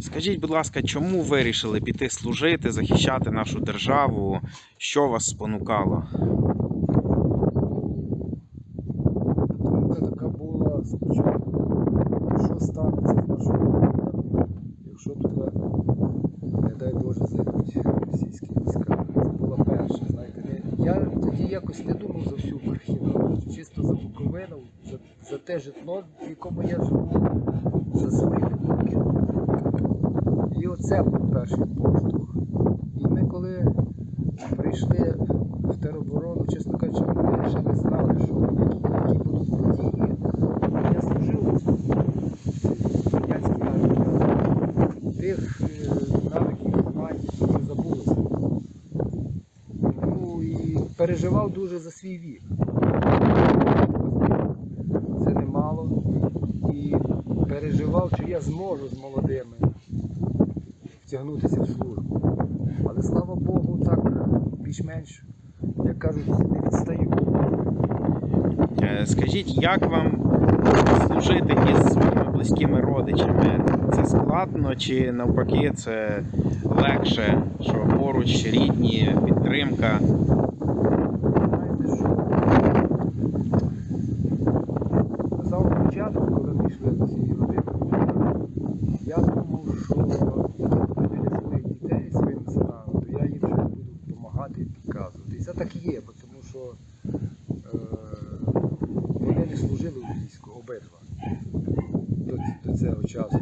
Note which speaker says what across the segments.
Speaker 1: Скажіть, будь ласка, чому вирішили піти служити, захищати нашу державу? Що вас спонукало?
Speaker 2: Думка така була спочатку, що станеться з нашою країною, якщо туди, не дай Боже, зайдуть російські війська. Це була перша. Я тоді якось не думав за всю Україну, чисто за Буковину, за, те житло, в якому я живу, за своїх внуків. І оце був перший поштовх. І ми коли прийшли в тероборону, чесно кажучи, ми ще не знали, що які, будуть події. Я служив в радянській армії. Тих е, навиків знань не забулося. Ну і переживав дуже за свій вік. Це немало. І переживав, чи я зможу з молодими втягнутися в службу. Але слава Богу, так більш-менш, як кажуть, не відстаю.
Speaker 1: Е, Скажіть, як вам служити із своїми близькими родичами? Це складно чи навпаки це легше, що поруч рідні, підтримка?
Speaker 2: Знаєте, що на самому початку, коли ми йшли до цієї родини, я думав, що як я буду біля своїх дітей, своїм синам, то я їм щось буду допомагати і підказувати. Це так і є, бо тому що е, вони не служили у війську обидва до, до цього часу.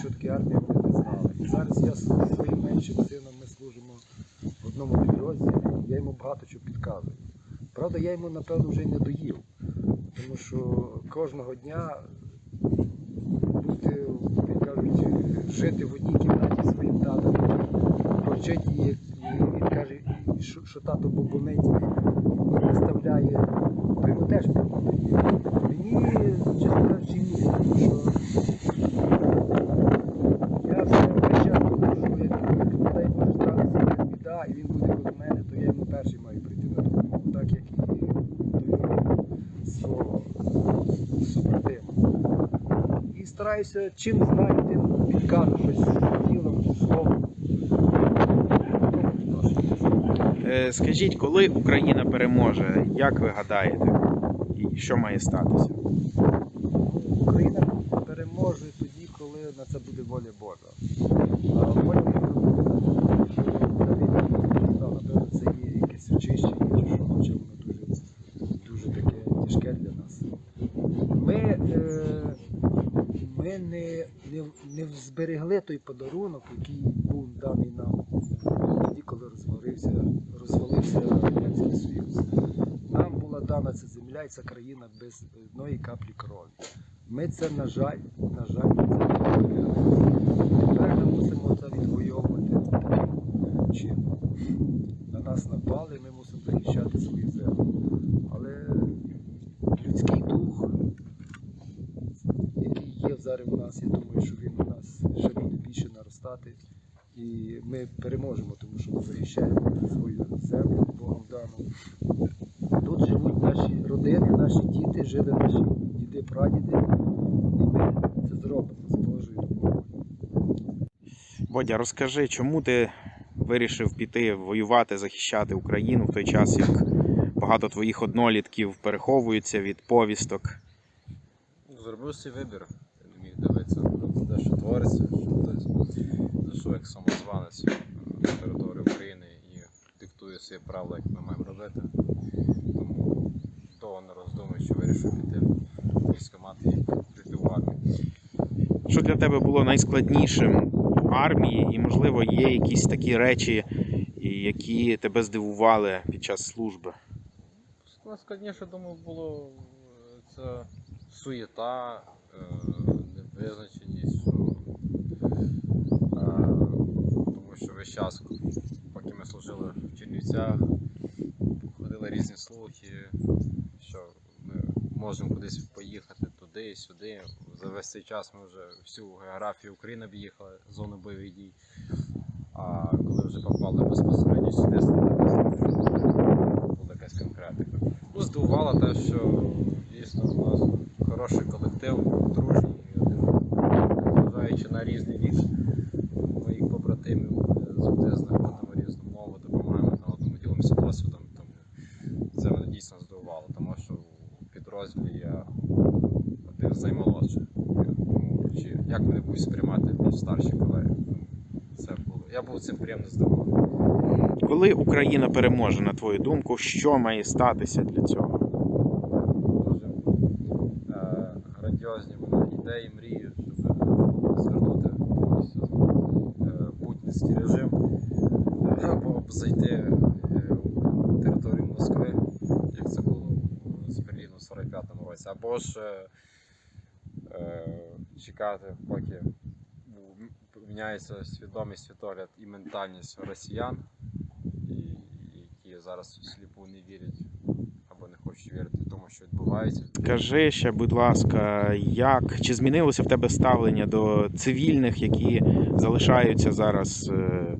Speaker 2: Що таке армія, вони не знали. І зараз я з своїм меншим сином ми служимо в одному підрозділі, я йому багато чого підказую. Правда, я йому, напевно, вже й не доїв, тому що кожного дня бути, як кажуть, жити в одній кімнаті своїм татом, повчить її, він каже, що, що тато бобонить, виставляє, то йому теж доїв. Мені, чесно кажучи, ні, тому що я все весь час як дай Боже станеться якась біда, і він буде коло мене, то я йому перший маю прийти на допомогу, так як і до свого супротивника. І стараюся чим знаю, тим підкажу щось
Speaker 1: Скажіть, коли Україна переможе, як ви гадаєте? І що має статися?
Speaker 2: Україна переможе тоді, коли на це буде воля Божа. Це є якесь очищення, чи що, хоча воно дуже, тяжке для нас. Ми, е, ми не, не, не зберегли той подарунок, який був даний нам тоді, коли розвалився, розвалився Радянський Союз. Нам була дана ця земля і ця країна без одної каплі крові. Ми це, на жаль, на жаль, це не. Тепер ми мусимо це відвоювати таким чином. На нас напали, ми мусимо захищати свою землю. Але людський дух, який є зараз у нас, я думаю, що він у нас ще буде більше наростати. І ми переможемо, тому що ми захищаємо свою землю Богом дану. Тут живуть наші родини, наші діти, жили наші діди, прадіди, і ми це зробимо з Божою допомогою.
Speaker 1: Бодя, розкажи, чому ти вирішив піти воювати, захищати Україну в той час, як багато твоїх однолітків переховуються від повісток?
Speaker 3: Зробив свій вибір. Я не міг дивитися на те, що твориться, що хтось зайшов як самозванець на територію України і диктує свої правила, як ми маємо робити. Тому довго не роздумуючи, вирішив піти в військкомат і прийти в армію.
Speaker 1: Що для тебе було найскладнішим в армії, і, можливо, є якісь такі речі, які тебе здивували під час служби?
Speaker 3: Найскладніше, думаю, було е, це суєта, е, невизначеність, що, е, тому що весь час, поки ми служили в Чернівцях, ходили різні слухи, що ми можемо кудись поїхати туди, сюди. За весь цей час ми вже всю географію України об'їхали, зону бойових дій. А коли вже попали безпосередньо сюди, була якась конкретика. Ну, здивувало те, що підрозділі я один з як мене будуть сприймати більш старші колеги? Це було. Я був цим приємно здивований.
Speaker 1: Коли Україна переможе, на твою думку, що має статися для цього?
Speaker 3: Дуже е, грандіозні були ідеї, мрії. 2025 році, або ж е, е чекати, поки міняється свідомість світогляд і ментальність росіян, і, які зараз сліпу не вірять або не хочуть вірити тому, що відбувається.
Speaker 1: Кажи ще, будь ласка, як чи змінилося в тебе ставлення до цивільних, які залишаються зараз? Е,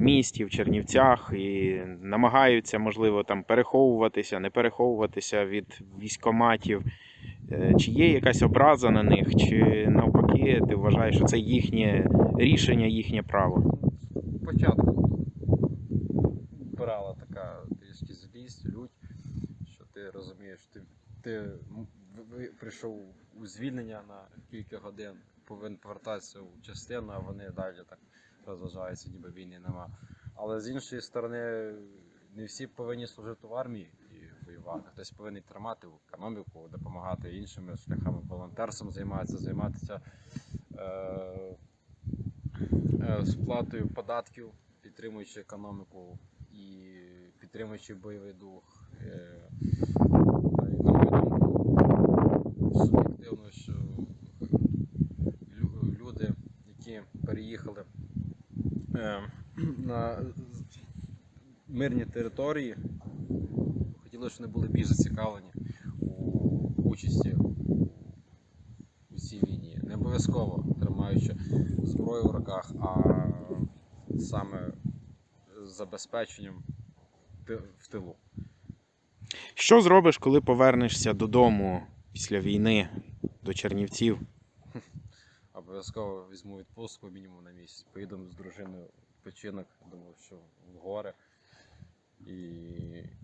Speaker 1: місті, в Чернівцях і намагаються, можливо, там переховуватися, не переховуватися від військоматів? Е, Чи є якась образа на них, чи навпаки, ти вважаєш, що це їхнє рішення, їхнє право?
Speaker 3: Спочатку брала така трішки злість, лють, що ти розумієш, ти, ти прийшов у звільнення на кілька годин, повинен повертатися у частину, а вони далі так розважаються, ніби війни нема. Але з іншої сторони, не всі повинні служити в армії і воювати. Хтось повинен тримати економіку, допомагати іншими шляхами, волонтерством займатися, займатися е, е, сплатою податків, підтримуючи економіку і підтримуючи бойовий дух. Е, люди, які переїхали на з- мирні території, хотіли, щоб вони були більш зацікавлені у участі у цій війні. Не обов'язково тримаючи зброю в руках, а саме забезпеченням в тилу.
Speaker 1: Що зробиш, коли повернешся додому після війни до Чернівців?
Speaker 3: Обов'язково візьму відпустку мінімум на місяць. Поїдемо з дружиною в відпочинок, думаю, що в гори. І,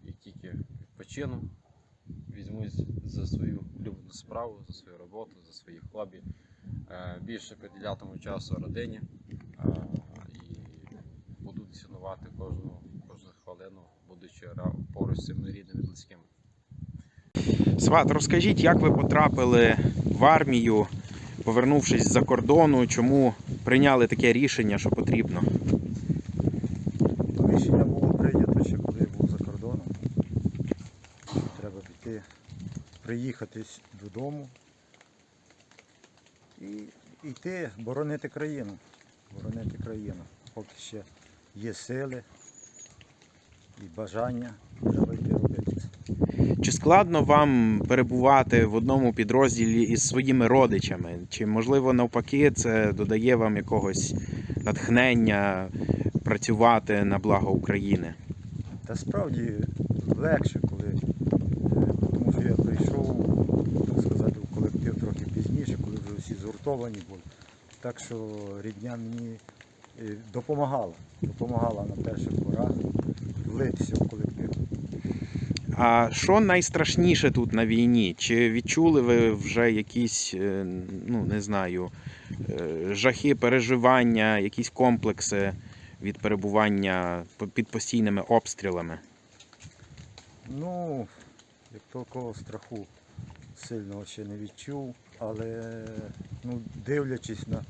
Speaker 3: і тільки відпочину, візьмусь за свою улюблену справу, за свою роботу, за свої хобі. Е, Більше приділятиму часу родині е, і буду цінувати кожну, кожну хвилину, будучи поруч з цими рідними близькими.
Speaker 1: Сват, розкажіть, як ви потрапили в армію, повернувшись з-за кордону, чому прийняли таке рішення, що потрібно?
Speaker 4: Рішення було прийнято ще коли я був за кордоном. Треба піти, приїхати додому і йти боронити країну. Боронити країну. Поки ще є сили і бажання, треба йти.
Speaker 1: Чи складно вам перебувати в одному підрозділі із своїми родичами? Чи можливо навпаки це додає вам якогось натхнення працювати на благо України?
Speaker 4: Та справді легше, коли тому що я прийшов, так сказати, в колектив трохи пізніше, коли вже всі згуртовані були. Так що рідня мені е, допомагала, допомагала на перших порах влитися в колектив.
Speaker 1: А що найстрашніше тут на війні? Чи відчули ви вже якісь, е, ну не знаю, е, жахи, переживання, якісь комплекси від перебування під постійними обстрілами?
Speaker 4: Ну, як такого страху сильного ще не відчув, але ну, дивлячись на,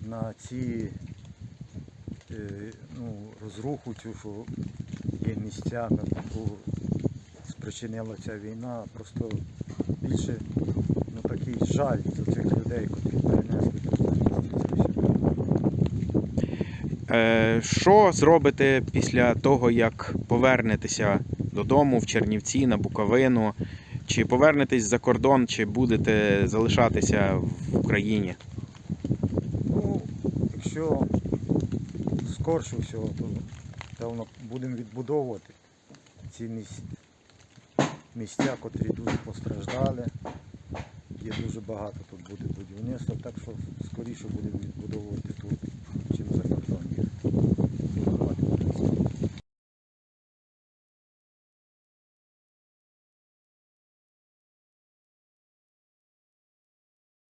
Speaker 4: на ці е, ну, розруху цю, що є місцями, спричинила ця війна, просто більше ну, такий жаль за цих людей, які перенесли.
Speaker 1: Е, Що зробите після того, як повернетеся додому в Чернівці на Буковину? Чи повернетесь за кордон, чи будете залишатися в Україні?
Speaker 4: Ну, якщо скорше всього, то певно будемо відбудовувати ці місця, місця, котрі дуже постраждали. Є дуже багато тут буде будівництва, так що скоріше будемо відбудовувати тут.